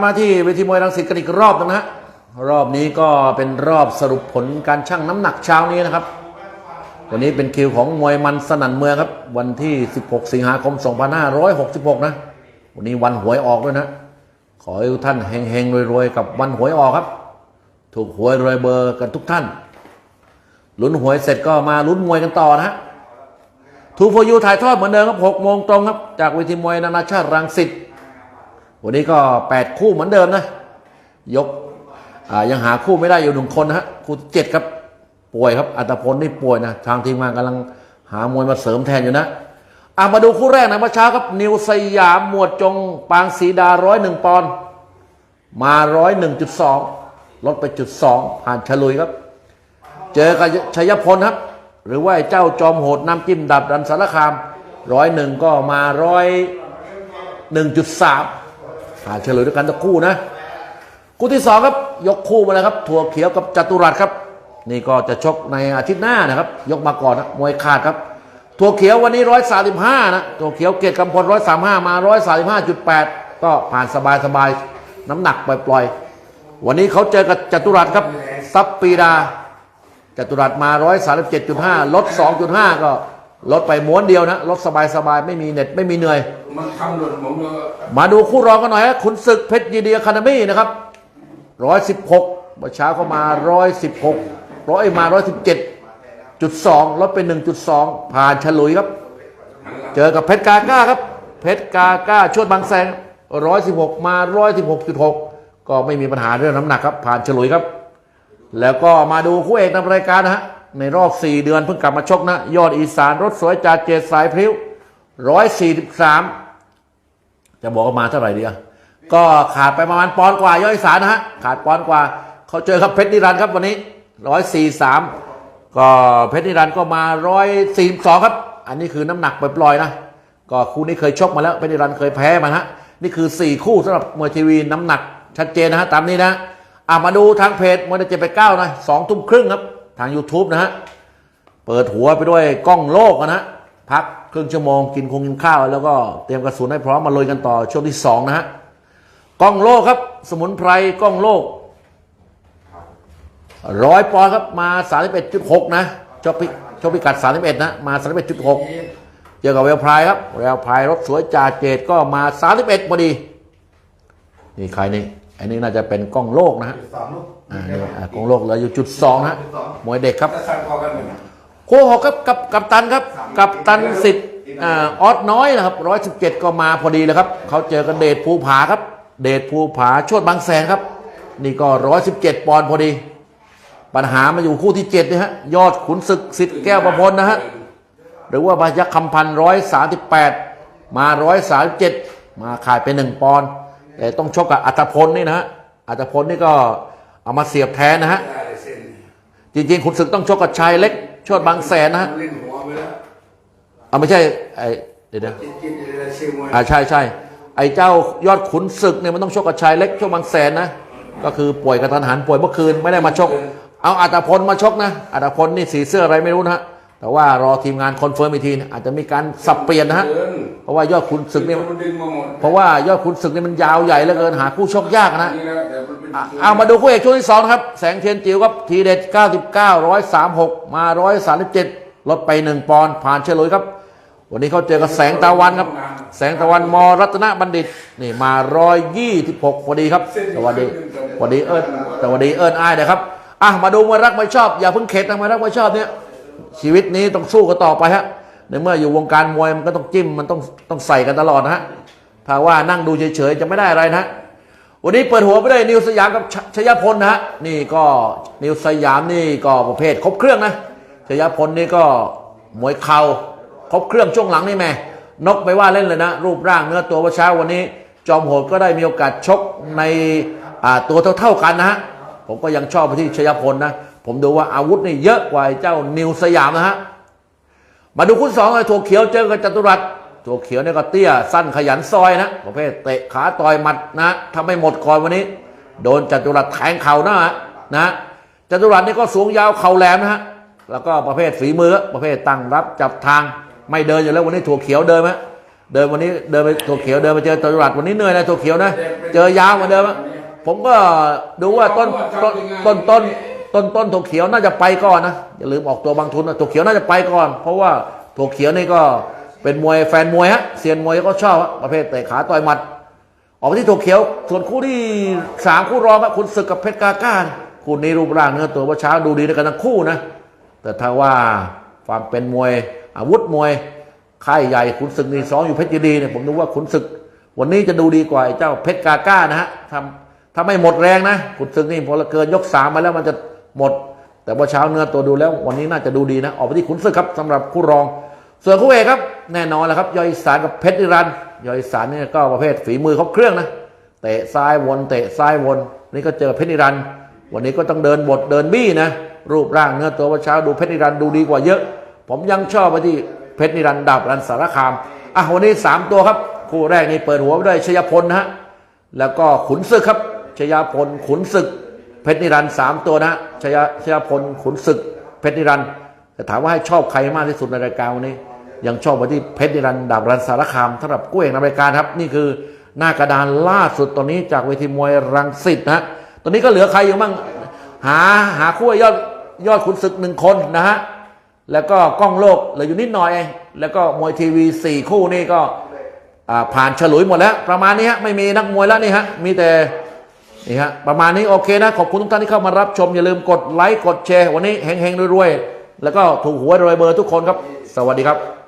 มาที่เวทีมวยรังสิตกันอีกรอบนึงนะฮะรอบนี้ก็เป็นรอบสรุปผลการชั่งน้ำหนักเช้านี้นะครับ วันนี้เป็นคิวของมวยมันสนั่นเมืองครับ วันที่ 16 สิงหาคม 2566 นะ วันนี้วันหวยออกด้วยนะ ขอให้ทุกท่านเฮงๆรวยๆ กับวันหวยออกครับ ถูกหวยรวยเบอร์กันทุกท่านลุ้นหวยเสร็จก็มาลุ้นมวยกันต่อนะฮะทูโฟยูถ่ายทอดเหมือนเดิมครับ6โมงตรงครับจากเวทีมวยนานาชาติรังสิต วันนี้ก็ 8 คู่เหมือนเดิมนะ ยกยังหาคู่ไม่ได้อยู่หนึ่งคนนะฮะคู่เจ็ดครับ ป่วยครับ อัตพลนี่ป่วยนะทางทีมงานกำลังหามวยมาเสริมแทนอยู่นะอะมาดูคู่แรกนะเมื่อเช้าครับ นิวสยามหมวดจง ปางสีดาร้อยหนึ่งปอนด์มาร้อยหนึ่งจุดสองลดไปจุดสองผ่านฉลุยครับ เจอกับชัยพลครับ หรือว่าเจ้าจอมโหดน้ำจิ้มดับดันสารคามร้อยหนึ่งก็มาร้อยหนึ่งจุดสาม ผ่านเฉลยด้วยกันตะคู่นะ คู่ที่สองครับ ยกคู่มาเลยครับถั่วเขียวกับจตุรัสครับ นี่ก็จะชกในอาทิตย์หน้านะครับ ยกมาก่อนนะมวยขาดครับถั่วเขียววันนี้ร้อยสาสิบห้านะถั่วเขียวเกตกำพลร้อยสามห้ามาร้อยสาสิบห้าจุดแปดก็ผ่านสบายสบายๆน้ำหนักปล่อยๆ วันนี้เขาเจอกับจตุรัสครับซับปีดาจตุรัสมา137.5ลด2.5ก็ ลดไปม้วนเดียวนะลดสบายๆไม่มีเน็ตไม่มีเหนื่อย มันทำหล่นผมเลยมาดูคู่รองกันหน่อยฮะขุนศึกเพชรยีเดียคานามี่นะครับ116เมื่อเช้าเขามา116ร้อยมา117.2ลดไป1.2ผ่านฉลุยครับ เจอกับเพชรกาก้าครับ เพชรกาก้าชวดบางแสง116มา116.6ก็ไม่มีปัญหาเรื่องน้ำหนักครับ ผ่านฉลุยครับ แล้วก็มาดูคู่เอกนำรายการนะฮะ ในรอบ 4 เดือนเพิ่งกลับมาชกนะ ยอดอีสานรถสวยจาเจดสายพริ้ว 143 จะบอกว่ามาเท่าไหร่เดีอะก็ขาดไปประมาณปอนกว่ายอดอีสานนะฮะ ขาดปอนกว่าเขาเจอครับเพชรนิรันดร์ครับวันนี้ 143 ก็เพชรนิรันดร์ก็มา 142 ครับ อันนี้คือน้ำหนักปล่อยๆนะ ก็คู่นี้เคยชกมาแล้วเพชรนิรันดร์เคยแพ้มานะฮะนี่คือ 4 คู่สำหรับมวยทีวีน้ำหนักชัดเจนนะฮะตามนี้นะอะมาดูทางเพจมวยเจ็ดไปเก้าหน่อยสองทุ่มครึ่งครับาง YouTube นะฮะ เปิดหัวไปด้วยกล้องโลกนะฮะ พักครึ่งชั่วโมงกินคงกินข้าว แล้วก็เตรียมกระสุนให้พร้อมมาลุยกันต่อช่วงที่สองนะฮะกล้องโลกครับ สมุนไพรกล้องโลกร้อยปอนครับมา 31.6 นะชอบพิชอบพิกัด 31 นะ มา 31.6 เจอกับเวลพรายครับเวลพรายรถสวยจ่าเจดก็มา 31พอดี นี่ใครนี่ อันนี้น่าจะเป็นกล้องโลกนะฮะสองลูกอ่านี่อ่ากล้องโลกเหลืออยู่จุดสองนะฮะมวยเด็กครับถ้าสั่งพอกันหนึ่งโคหกครับกับกับตันครับกับตันสิทธิ์อ่าออสน้อยนะครับร้อยสิบเจ็ดก็มาพอดีเลยครับเขาเจอกันเดชภูผาครับ เดชภูผาชวดบางแสนครับ นี่ก็ร้อยสิบเจ็ดปอนด์พอดี ปัญหามาอยู่คู่ที่เจ็ดนะฮะยอดขุนศึกสิทธิ์แก้วประพลนะฮะหรือว่าบายักคำพันร้อยสามสิบแปดมาร้อยสามเจ็ดมาขาดไปหนึ่งปอนด์ แต่ต้องชกกับอัตพลนี่นะฮะอัตพลนี่ก็เอามาเสียบแทนนะฮะจริงๆขุนศึกต้องชกกับชายเล็กชดบางแสนนะฮะเล่นหัวไปแล้วเอาไม่ใช่ไอ้เดี๋ยวนะอ่าใช่ใช่ไอ้เจ้ายอดขุนศึกเนี่ยมันต้องชกกับชายเล็กชกบางแสนนะก็คือป่วยกระทันหันป่วยเมื่อคืนไม่ได้มาชก เอาอัตพลมาชกนะอัตพลนี่สีเสื้ออะไรไม่รู้นะฮะแต่ว่ารอทีมงานคอนเฟิร์มอีกทีอาจจะมีการสับเปลี่ยนนะฮะ เดินเพราะว่ายอดขุนศึกเนี่ยมันดึงมาหมดเพราะว่ายอดขุนศึกเนี่ยมันยาวใหญ่เหลือเกินหาคู่ชกยากนะนี่นะแต่มันเป็นอะเอามาดูคู่เอกช่วงที่สองนะครับ แสงเทียนจิ๋วครับทีเด็ด 99 136 มา 137 ลดไป 1 ปอนด์ผ่านเฉลยครับ วันนี้เขาเจอกับแสงตะวันครับ แสงตะวันมรัตนบัณฑิตนี่มา 126พอดีครับสวัสดีสวัสดีเอิญสวัสดีเอิญอ้ายนะครับอะมาดูมวยรักมวยชอบ อย่าเพิ่งเข็ดนะมวยรักมวยชอบเนี่ยชีวิตนี้ต้องสู้กันต่อไปฮะ ในเมื่ออยู่วงการมวยมันก็ต้องจิ้มมันต้องต้องใส่กันตลอดนะฮะถ้าว่านั่งดูเฉยๆจะไม่ได้อะไรนะวันนี้เปิดหัวไปด้วยนิวสยามกับชชยพลนะฮะนี่ก็นิวสยามนี่ก็ประเภทครบเครื่องนะชยพลนี่ก็มวยเข่าครบเครื่องช่วงหลังนี่แม่นกไปว่าเล่นเลยนะ รูปร่างเนื้อตัวว่าเช้าวันนี้ จอมโหดก็ได้มีโอกาสชกในอ่าตัวเท่าๆกันนะฮะผมก็ยังชอบไปที่ชยพลนะ ผมดูว่าอาวุธนี่เยอะกว่าเจ้านิวสยามนะฮะ มาดูคู่สองเลยถั่วเขียวเจอกับจตุรัสถั่วเขียวเนี่ยก็เตี้ยสั้นขยันซอยนะประเภทเตะขาต่อยหมัดนะทำให้หมดก่อนวันนี้ โดนจตุรัสแทงเข่าหน้านะจตุรัสนี่ก็สูงยาวเข่าแหลมนะฮะแล้วก็ประเภทฝีมือประเภทตั้งรับจับทางไม่เดินอยู่แล้ววันนี้ถั่วเขียวเดินไหมเดินวันนี้เดินไปตัวเขียวเดินไปเจอจตลาดวันนี้เหนื่อยนะตัวเขียวนะเจอยาวเหมือนเดิมอะผมก็ดูว่าต้นต้นต้น ต้นต้นต้นตัวเขียวน่าจะไปก่อนนะอย่าลืมออกตัวบางทุนนะตัวเขียวน่าจะไปก่อน เพราะว่าตัวเขียวนี่ก็เป็นมวยแฟนมวยฮะเซียนมวยก็ชอบประเภทเตะขาต่อยหมัด ออกไปที่ตัวเขียว ส่วนคู่ที่สามคู่รองครับคุณศึกกับเพชรกาก้าคู่นี้รูปร่างเนื้อตัวว่าเช้าดูดีด้วยกันทั้งคู่นะแต่ถ้าว่าความเป็นมวยอาวุธมวยค่ายใหญ่ขุนศึกนี่ซ้อมอยู่เพชรยินดีเนี่ยผมดูว่าขุนศึก วันนี้จะดูดีกว่าเจ้าเพชรกาก้านะฮะทำถ้าไม่หมดแรงนะขุนศึกนี่พอละเกินยกสามมาแล้วมันจะ หมด แต่ว่าเช้าเนื้อตัวดูแล้ววันนี้น่าจะดูดีนะ ออกไปที่ขุนศึกครับสำหรับคู่รอง ส่วนคู่เอกครับ แน่นอนแหละครับยอดอีสานกับเพชรนิรันยอดอีสานเนี่ยก็ประเภทฝีมือเขาเครื่องนะเตะซ้ายวนเตะซ้ายวนนี่ก็เจอเพชรนิรันวันนี้ก็ต้องเดินบทเดินบี้นะรูปร่างเนื้อตัวว่าเช้าดูเพชรนิรันดูดีกว่าเยอะ ผมยังชอบไปที่เพชรนิรันดาบรันสารคามอะวันนี้สามตัวครับ คู่แรกนี่เปิดหัวไปด้วยชยพลนะฮะแล้วก็ขุนศึกครับชยพลขุนศึก เพชรนิรันด์สามตัวนะชยชยพลขุนศึก เพชรนิรันด์แต่ถามว่าให้ชอบใครมากที่สุดในรายการวันนี้ ยังชอบไปที่เพชรนิรันด์ดาบรันสารคามสำหรับกู้เอกในรายการครับ นี่คือหน้ากระดานล่าสุดตอนนี้จากเวทีมวยรังสิตนะฮะตอนนี้ก็เหลือใครอยู่บ้างหาหาคู่ยอดยอดขุนศึกหนึ่งคนนะฮะแล้วก็กล้องโลกเหลืออยู่นิดหน่อยเองแล้วก็มวยทีวีสี่คู่นี่ก็ผ่านฉลุยหมดแล้ว ประมาณนี้ฮะไม่มีนักมวยแล้วนี่ฮะมีแต่ นี่ฮะประมาณนี้โอเคนะ ขอบคุณทุกท่านที่เข้ามารับชม อย่าลืมกดไลค์กดแชร์ วันนี้เฮงๆรวยๆแล้วก็ถูกหวยรวยเบอร์ทุกคนครับ สวัสดีครับ